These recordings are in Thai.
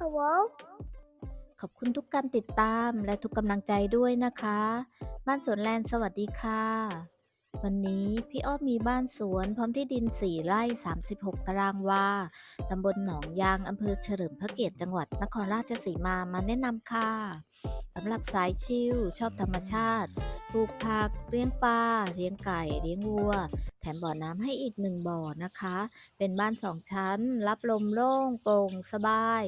Hello ขอบคุณทุกการติดตามและทุกกำลังใจด้วยนะคะ บ้านสวนแลนด์สวัสดีค่ะ วันนี้พี่อ้อมมีบ้านสวนพร้อมที่ดิน 4 ไร่ 36 ตารางวา ตำบลหนองยางอำเภอเฉลิมพระเกียรติจังหวัดนครราชสีมามาแนะนำค่ะสำหรับสายชิลชอบธรรมชาติปลูกผักเลี้ยงปลาเลี้ยงไก่ เลี้ยงวัว แถมบ่อน้ำให้อีกหนึ่งบ่อนะคะ เป็นบ้านสองชั้น รับลมโล่งโปร่งสบาย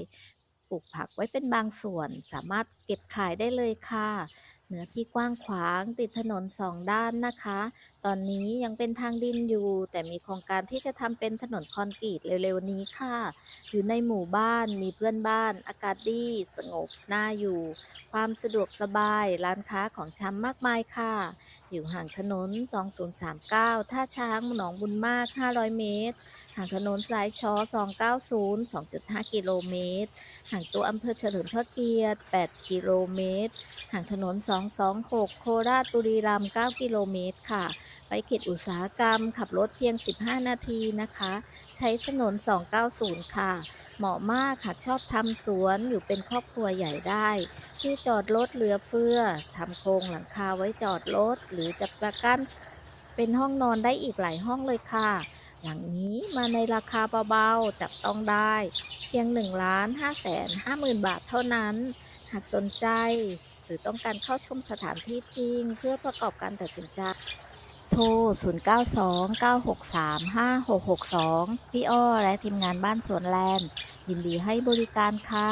ปลูกผักไว้เป็นบางส่วน สามารถเก็บขายได้เลยค่ะ เนื้อที่กว้างขวางติดถนนสองด้านนะคะ ตอนนี้ยังเป็นทางดินอยู่ แต่มีโครงการที่จะทำเป็นถนนคอนกรีตเร็วๆนี้ค่ะ อยู่ในหมู่บ้านมีเพื่อนบ้าน อากาศดีสงบน่าอยู่ ความสะดวกสบายร้านค้าของชำมากมายค่ะ อยู่ห่างถนน 2039 ท่าช้างหนองบุญมาก 500 เมตร ห่างถนนสายชอ290 2.5 กิโลเมตร ห่างตัวอำเภอเฉลิมพระเกียรติ 8 กิโลเมตร ห่างถนน 226 โคราชบุรีรัมย์ 9 กิโลเมตรค่ะ ไปเขตอุตสาหกรรม ขับรถเพียง 15 นาทีนะคะ ใช้ถนน 290 ค่ะ เหมาะมากค่ะชอบทำสวนอยู่เป็นครอบครัวใหญ่ได้ ที่จอดรถเหลือเฟือทำโครงหลังคาไว้จอดรถ หรือจะประกันเป็นห้องนอนได้อีกหลายห้องเลยค่ะ หลังนี้มาในราคาเบาๆ จับต้องได้ เพียง1ล้าน5แสน5หมื่นบาทเท่านั้น หากสนใจ หรือต้องการเข้าชมสถานที่จริง เพื่อประกอบการตัดสินใจ โทร 0929635662 พี่อ้อและทีมงานบ้านสวนแลนด์ ยินดีให้บริการค่ะ